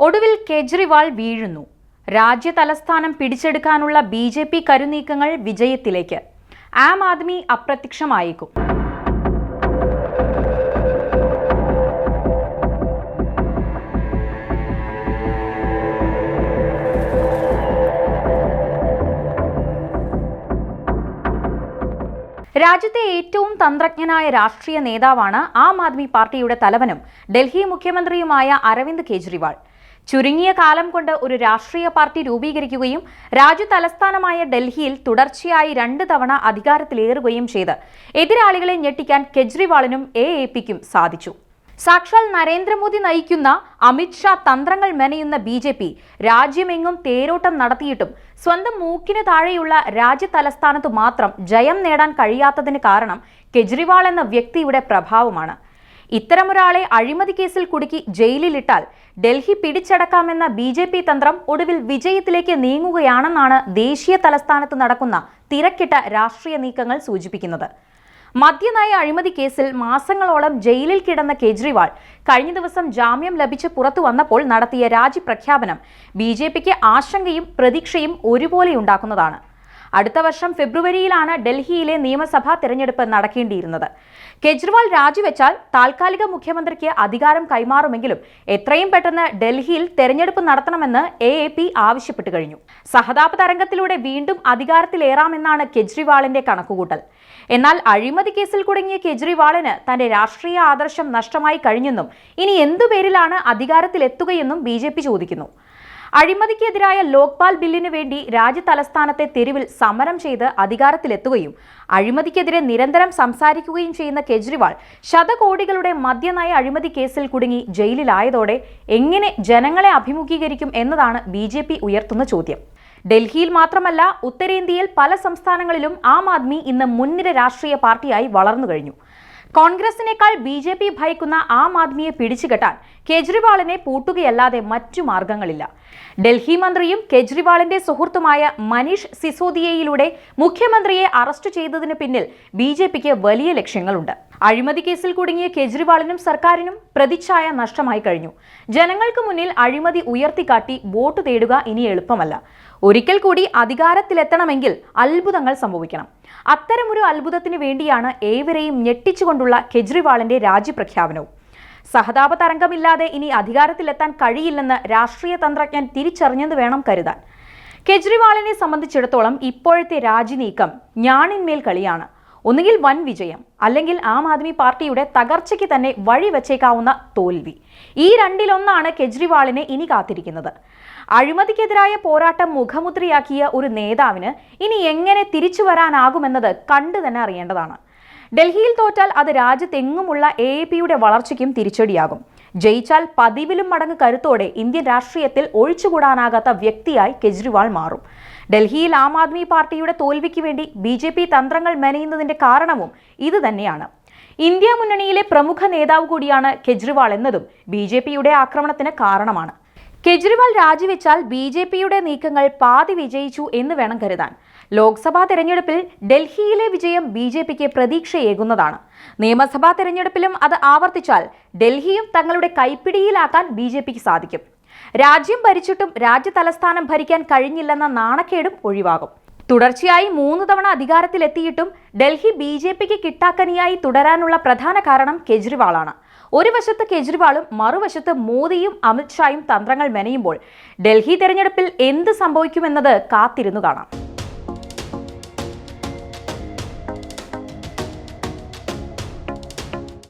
ഒടുവിൽ കെജ്രിവാൾ വീഴുന്നു. രാജ്യ തലസ്ഥാനം പിടിച്ചെടുക്കാനുള്ള ബി ജെ പി കരുനീക്കങ്ങൾ വിജയത്തിലേക്ക്. ആം ആദ്മി അപ്രത്യക്ഷമായേക്കും. രാജ്യത്തെ ഏറ്റവും തന്ത്രജ്ഞനായ രാഷ്ട്രീയ നേതാവാണ് ആം ആദ്മി പാർട്ടിയുടെ തലവനും ഡൽഹി മുഖ്യമന്ത്രിയുമായ അരവിന്ദ് കെജ്രിവാൾ. ചുരുങ്ങിയ കാലം കൊണ്ട് ഒരു രാഷ്ട്രീയ പാർട്ടി രൂപീകരിക്കുകയും രാജ്യതലസ്ഥാനമായ ഡൽഹിയിൽ തുടർച്ചയായി രണ്ട് തവണ അധികാരത്തിലേറുകയും ചെയ്ത്. എതിരാളികളെ ഞെട്ടിക്കാൻ കെജ്രിവാളിനും എ എ പിക്കും സാധിച്ചു. സാക്ഷാൽ നരേന്ദ്രമോദി നയിക്കുന്ന അമിത്ഷാ തന്ത്രങ്ങൾ മെനയുന്ന ബി ജെ പി രാജ്യമെങ്ങും തേരോട്ടം നടത്തിയിട്ടും സ്വന്തം മൂക്കിന് താഴെയുള്ള രാജ്യ തലസ്ഥാനത്തു മാത്രം ജയം നേടാൻ കഴിയാത്തതിന് കാരണം കെജ്രിവാൾ എന്ന വ്യക്തിയുടെ പ്രഭാവമാണ്. ഇത്തരമൊരാളെ അഴിമതി കേസിൽ കുടുക്കി ജയിലിലിട്ടാൽ ഡൽഹി പിടിച്ചടക്കാമെന്ന ബി ജെ പി തന്ത്രം ഒടുവിൽ വിജയത്തിലേക്ക് നീങ്ങുകയാണെന്നാണ് ദേശീയ തലസ്ഥാനത്ത് നടക്കുന്ന തിരക്കിട്ട രാഷ്ട്രീയ നീക്കങ്ങൾ സൂചിപ്പിക്കുന്നത്. മദ്യനയ അഴിമതി കേസിൽ മാസങ്ങളോളം ജയിലിൽ കിടന്ന കേജ്രിവാൾ കഴിഞ്ഞ ദിവസം ജാമ്യം ലഭിച്ച് പുറത്തു വന്നപ്പോൾ നടത്തിയ രാജിപ്രഖ്യാപനം ബി ജെ പിക്ക് ആശങ്കയും പ്രതീക്ഷയും ഒരുപോലെ ഉണ്ടാക്കുന്നതാണ് അടുത്ത വർഷം ഫെബ്രുവരിയിലാണ് ഡൽഹിയിലെ നിയമസഭാ തെരഞ്ഞെടുപ്പ് നടക്കേണ്ടിയിരുന്നത്. കെജ്രിവാൾ രാജിവെച്ചാൽ താൽക്കാലിക മുഖ്യമന്ത്രിക്ക് അധികാരം കൈമാറുമെങ്കിലും എത്രയും പെട്ടെന്ന് ഡൽഹിയിൽ തെരഞ്ഞെടുപ്പ് നടത്തണമെന്ന് എ എ പി ആവശ്യപ്പെട്ടു കഴിഞ്ഞു. സഹതാപ തരംഗത്തിലൂടെ വീണ്ടും അധികാരത്തിലേറാമെന്നാണ് കെജ്രിവാളിന്റെ കണക്കുകൂട്ടൽ. എന്നാൽ അഴിമതി കേസിൽ കുടുങ്ങിയ കെജ്രിവാളിന് തന്റെ രാഷ്ട്രീയ ആദർശം നഷ്ടമായി കഴിഞ്ഞെന്നും ഇനി എന്തു പേരിലാണ് അധികാരത്തിലെത്തുകയെന്നും ബി ചോദിക്കുന്നു. അഴിമതിക്കെതിരായ ലോക്പാൽ ബില്ലിനു വേണ്ടി രാജ്യതലസ്ഥാനത്തെ തെരുവിൽ സമരം ചെയ്ത് അധികാരത്തിലെത്തുകയും അഴിമതിക്കെതിരെ നിരന്തരം സംസാരിക്കുകയും ചെയ്യുന്ന കെജ്രിവാൾ ശതകോടികളുടെ മദ്യനയ അഴിമതി കേസിൽ കുടുങ്ങി ജയിലിലായതോടെ എങ്ങനെ ജനങ്ങളെ അഭിമുഖീകരിക്കും എന്നതാണ് ബി ഉയർത്തുന്ന ചോദ്യം. ഡൽഹിയിൽ മാത്രമല്ല ഉത്തരേന്ത്യയിൽ പല സംസ്ഥാനങ്ങളിലും ആം ആദ്മി ഇന്ന് മുൻനിര രാഷ്ട്രീയ പാർട്ടിയായി വളർന്നു കഴിഞ്ഞു. കോൺഗ്രസിനേക്കാൾ ബി ജെ പി ഭയക്കുന്ന ആം ആദ്മിയെ പിടിച്ചുകെട്ടാൻ കേജ്രിവാളിനെ പൂട്ടുകയല്ലാതെ മറ്റു മാർഗങ്ങളില്ല. ഡൽഹി മന്ത്രിയും കേജ്രിവാളിന്റെ സുഹൃത്തുമായ മനീഷ് സിസോദിയയിലൂടെ മുഖ്യമന്ത്രിയെ അറസ്റ്റ് ചെയ്തതിന് പിന്നിൽ ബി ജെ പിക്ക് വലിയ ലക്ഷ്യങ്ങളുണ്ട്. അഴിമതി കേസിൽ കുടുങ്ങിയ കേജ്രിവാളിനും സർക്കാരിനും പ്രതിച്ഛായ നഷ്ടമായി കഴിഞ്ഞു. ജനങ്ങൾക്ക് മുന്നിൽ അഴിമതി ഉയർത്തിക്കാട്ടി വോട്ട് തേടുക ഇനി എളുപ്പമല്ല. ഒരിക്കൽ കൂടി അധികാരത്തിലെത്തണമെങ്കിൽ അത്ഭുതങ്ങൾ സംഭവിക്കണം. അത്തരമൊരു അത്ഭുതത്തിന് വേണ്ടിയാണ് ഏവരെയും ഞെട്ടിച്ചുകൊണ്ടുള്ള കെജ്രിവാളിന്റെ രാജ്യപ്രഖ്യാപനവും. സഹതാപ തരംഗമില്ലാതെ ഇനി അധികാരത്തിലെത്താൻ കഴിയില്ലെന്ന് രാഷ്ട്രീയ തന്ത്രജ്ഞൻ തിരിച്ചറിഞ്ഞെന്ന് വേണം കരുതാൻ. കെജ്രിവാളിനെ സംബന്ധിച്ചിടത്തോളം ഇപ്പോഴത്തെ രാജിനീക്കം ഞാണിന്മേൽ കളിയാണ്. ഒന്നുകിൽ വൻ വിജയം അല്ലെങ്കിൽ ആം ആദ്മി പാർട്ടിയുടെ തകർച്ചയ്ക്ക് തന്നെ വഴിവെച്ചേക്കാവുന്ന തോൽവി. ഈ രണ്ടിലൊന്നാണ് കെജ്രിവാളിനെ ഇനി കാത്തിരിക്കുന്നത്. അഴിമതിക്കെതിരായ പോരാട്ടം മുഖമുദ്രയാക്കിയ ഒരു നേതാവിന് ഇനി എങ്ങനെ തിരിച്ചു വരാനാകുമെന്നത് കണ്ടു തന്നെ അറിയേണ്ടതാണ്. ഡൽഹിയിൽ തോറ്റാൽ അത് രാജ്യത്തെങ്ങുമുള്ള എ എ പിയുടെ വളർച്ചയ്ക്കും തിരിച്ചടിയാകും. ജയിച്ചാൽ പതിവിലും മടങ്ങ് കരുത്തോടെ ഇന്ത്യൻ രാഷ്ട്രീയത്തിൽ ഒഴിച്ചുകൂടാനാകാത്ത വ്യക്തിയായി കെജ്രിവാൾ മാറും. ഡൽഹിയിൽ ആം ആദ്മി പാർട്ടിയുടെ തോൽവിക്ക് വേണ്ടി ബി ജെ പി തന്ത്രങ്ങൾ മെനയുന്നതിന്റെ കാരണവും ഇത് തന്നെയാണ്. ഇന്ത്യ മുന്നണിയിലെ പ്രമുഖ നേതാവ് കൂടിയാണ് കെജ്രിവാൾ എന്നതും ബി ജെ പിയുടെ ആക്രമണത്തിന് കാരണമാണ്. കെജ്രിവാൾ രാജിവെച്ചാൽ ബി ജെ പിയുടെ നീക്കങ്ങൾ പാതി വിജയിച്ചു എന്ന് വേണം കരുതാൻ. ലോക്സഭാ തെരഞ്ഞെടുപ്പിൽ ഡൽഹിയിലെ വിജയം ബി ജെ പിക്ക് പ്രതീക്ഷയേകുന്നതാണ്. നിയമസഭാ തെരഞ്ഞെടുപ്പിലും അത് ആവർത്തിച്ചാൽ ഡൽഹിയും തങ്ങളുടെ കൈപ്പിടിയിലാക്കാൻ ബി ജെ പിക്ക് സാധിക്കും. രാജ്യം ഭരിച്ചിട്ടും രാജ്യ തലസ്ഥാനം ഭരിക്കാൻ കഴിഞ്ഞില്ലെന്ന നാണക്കേടും ഒഴിവാകും. തുടർച്ചയായി മൂന്ന് തവണ അധികാരത്തിലെത്തിയിട്ടും ഡൽഹി ബി ജെ പിക്ക് കിട്ടാക്കനിയായി തുടരാനുള്ള പ്രധാന കാരണം കെജ്രിവാളാണ്. ഒരു വശത്ത് കെജ്രിവാളും മറുവശത്ത് മോദിയും അമിത്ഷായും തന്ത്രങ്ങൾ മെനയുമ്പോൾ ഡൽഹി തെരഞ്ഞെടുപ്പിൽ എന്ത് സംഭവിക്കുമെന്നത് കാത്തിരുന്നു കാണാം.